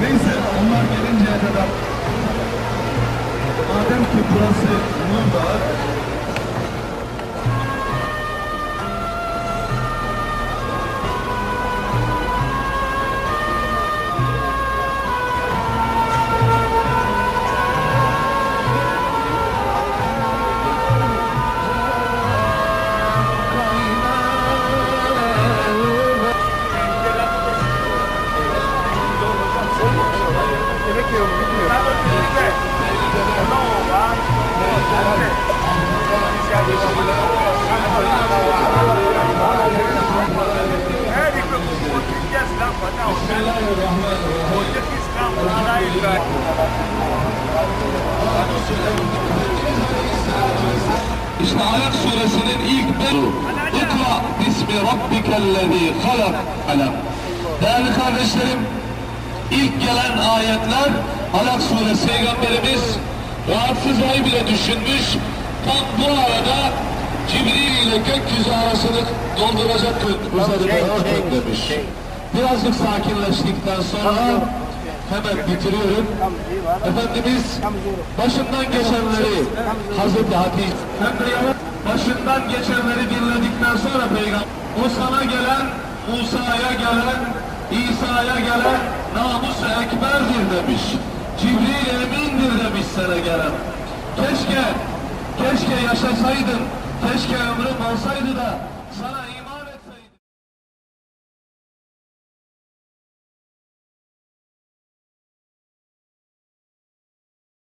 Neyse onlar gelinceye kadar. Madem ki burası Murdağ Suresi Nur'da İşte Alak suresinin ilk beru. İkra bismi rabbikellezi halak alem. Değerli kardeşlerim, ilk gelen ayetler Alak suresi Peygamberimiz rahatsızlığı bile düşünmüş. Tam bu arada Cibril ile gökyüzü arasını dolduracak üzerine örtün demiş. Birazcık sakinleştikten sonra hemen bitiriyorum. Efendimiz başından geçenleri Hazreti Hatice başından geçenleri dinledikten sonra peygamber o sana gelen Musa'ya gelen İsa'ya gelen namus ekberdir demiş. Cibril emindir demiş sana gelen. Keşke keşke yaşasaydın. Keşke ömrüm olsaydı da sana